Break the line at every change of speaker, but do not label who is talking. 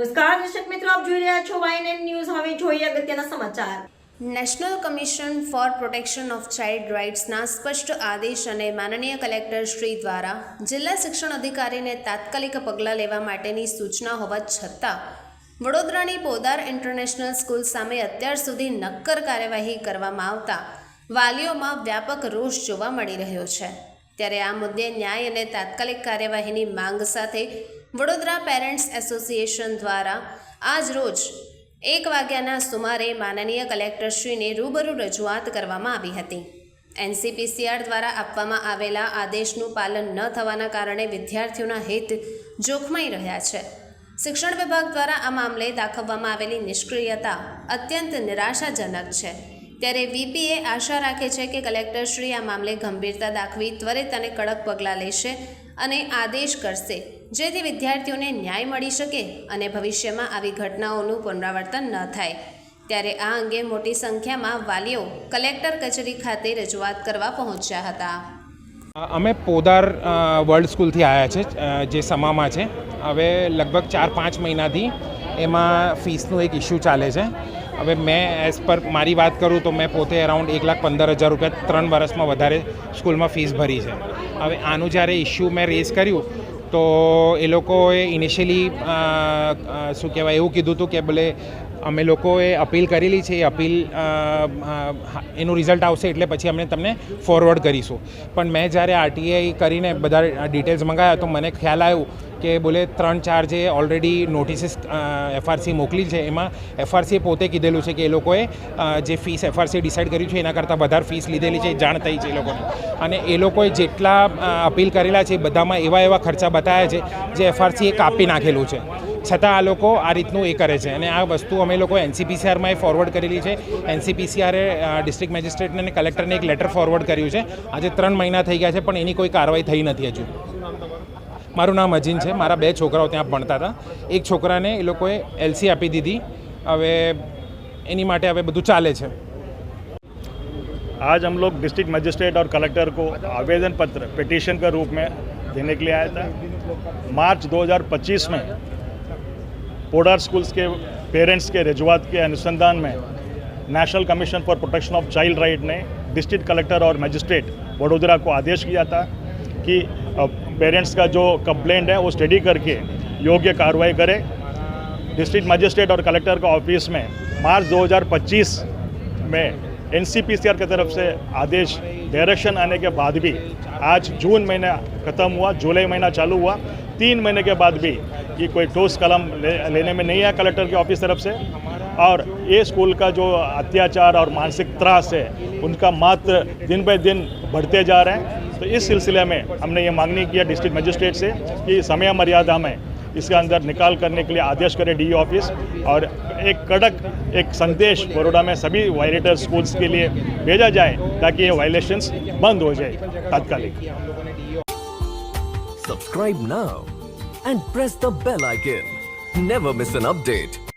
નમસ્કાર, દર્શક મિત્રો, આપ જોઈ રહ્યા છો વાયએનએન ન્યૂઝ હવે જોઈએ અગત્યના સમાચાર.
National commission for protection of child રાઇટ્સના સ્પષ્ટ આદેશ અને માનનીય કલેક્ટર શ્રી દ્વારા જિલ્લા શિક્ષણ અધિકારીને તાત્કાલિક પગલાં લેવા માટેની સૂચના હોવા છતાં, વડોદરાની પોદાર ઇન્ટરનેશનલ સ્કૂલ સામે અત્યાર સુધી નક્કર કાર્યવાહી કરવામાં આવતા વાલીઓમાં વ્યાપક રોષ જોવા મળી રહ્યો છે. ત્યારે આ મુદ્દે ન્યાય અને તાત્કાલિક કાર્યવાહીની માંગ સાથે વડોદરા પેરેન્ટ્સ એસોસિએશન દ્વારા આજ રોજ એક વાગ્યાના સુમારે માનનીય કલેક્ટરશ્રીને રૂબરૂ રજૂઆત કરવામાં આવી હતી. એનસીપીસીઆર દ્વારા આપવામાં આવેલા આદેશનું પાલન ન થવાના કારણે વિદ્યાર્થીઓના હિત જોખમાઈ રહ્યા છે. શિક્ષણ વિભાગ દ્વારા આ મામલે દાખવવામાં આવેલી નિષ્ક્રિયતા અત્યંત નિરાશાજનક છે. ત્યારે વીપીએ આશા રાખે છે કે કલેક્ટરશ્રી આ મામલે ગંભીરતા દાખવી, ત્વરિત અને કડક પગલાં લેશે અને આદેશ કરશે, જેથી વિદ્યાર્થીઓને ન્યાય મળી શકે અને ભવિષ્યમાં આવી ઘટનાઓનું પુનરાવર્તન ન થાય. ત્યારે આ અંગે મોટી સંખ્યામાં વાલીઓ કલેક્ટર કચેરી ખાતે રજૂઆત કરવા પહોંચ્યા હતા.
અમે પોદાર વર્લ્ડ સ્કૂલથી આવ્યા છે જે સમામાં છે. હવે લગભગ ચાર પાંચ મહિનાથી એમાં ફીસનું એક ઇસ્યુ ચાલે છે. હવે મેં એઝ પર મારી વાત કરું તો મેં પોતે અરાઉન્ડ એક લાખ પંદર હજાર રૂપિયા ત્રણ વર્ષમાં વધારે સ્કૂલમાં ફીસ ભરી છે. હવે આનું જ્યારે ઇસ્યુ મેં રેઝ કર્યું, તો એ લોકોએ ઇનિશિયલી શું કહેવાય, એવું કીધું હતું કે ભલે અમે લોકોએ અપીલ કરેલી છે, એ અપીલ એનું રિઝલ્ટ આવશે એટલે પછી અમે તમને ફોરવર્ડ કરીશું. પણ મેં જ્યારે આરટીઆઈ કરીને બધા ડિટેલ્સ મંગાવ્યા તો મને ખ્યાલ આવ્યું કે બોલે ત્રણ, ચાર જે ઓલરેડી નોટિસીસ એફઆરસી મોકલી છે, એમાં એફઆરસીએ પોતે કીધેલું છે કે એ લોકોએ જે ફીસ એફઆરસી ડિસાઇડ કર્યું છે, એના કરતાં વધારે ફીસ લીધેલી છે જાણ થઈ છે એ લોકોને. અને એ લોકોએ જેટલા અપીલ કરેલા છે બધામાં એવા એવા ખર્ચા બતાવ્યા છે, જે એફઆરસીએ કાપી નાખેલું છે. છતાં આ લોકો આ રીતનું એ કરે છે અને આ વસ્તુ અમે લોકો એનસીપીસીઆરમાં એ ફોરવર્ડ કરેલી છે એનસીપીસીઆરે ડિસ્ટ્રિક્ટ મેજિસ્ટ્રેટને અને કલેક્ટરને એક લેટર ફોરવર્ડ કર્યું છે આજે ત્રણ મહિના થઈ ગયા છે પણ એની કોઈ કાર્યવાહી થઈ નથી હજુ મારું નામ અજીન છે મારા બે છોકરાઓ ત્યાં ભણતા હતા એક છોકરાને એ લોકોએ એલસી આપી દીધી હવે એની માટે હવે બધું ચાલે છે
आज हम लोग डिस्ट्रिक्ट मजिस्ट्रेट और कलेक्टर को आवेदन पत्र पिटीशन के रूप में देने के लिए आया था मार्च 2025 में पोडार स्कूल्स के पेरेंट्स के रजुआत के अनुसंधान में national commission for protection of child right ने डिस्ट्रिक्ट कलेक्टर और मजिस्ट्रेट वडोदरा को आदेश किया था कि पेरेंट्स का जो कंप्लेंट है वो स्टडी करके योग्य कार्रवाई करे। डिस्ट्रिक्ट मजिस्ट्रेट और कलेक्टर का ऑफ़िस में मार्च 2025 में एन की तरफ़ से आदेश डायरेक्शन आने के बाद भी आज जून महीना ख़त्म हुआ जुलाई महीना चालू हुआ। तीन महीने के बाद भी कि कोई ठोस कलम ले, लेने में नहीं आया कलेक्टर के ऑफ़िस तरफ़ से। और ये स्कूल का जो अत्याचार और मानसिक त्रास है उनका मात्र दिन बाय दिन बढ़ते जा रहे हैं। तो इस सिलसिले में हमने ये मांगनी किया डिस्ट्रिक्ट मजिस्ट्रेट से कि समय मर्यादा में इसके अंदर निकाल करने के लिए आदेश करें डी ऑफ़िस और एक कड़क, एक संदेश बड़ोड़ा में सभी वायलेटर स्कूल्स के लिए भेजा जाए ताकि ये वायलेशंस बंद हो जाए तात्कालिक
subscribe now and press the bell icon never miss an update.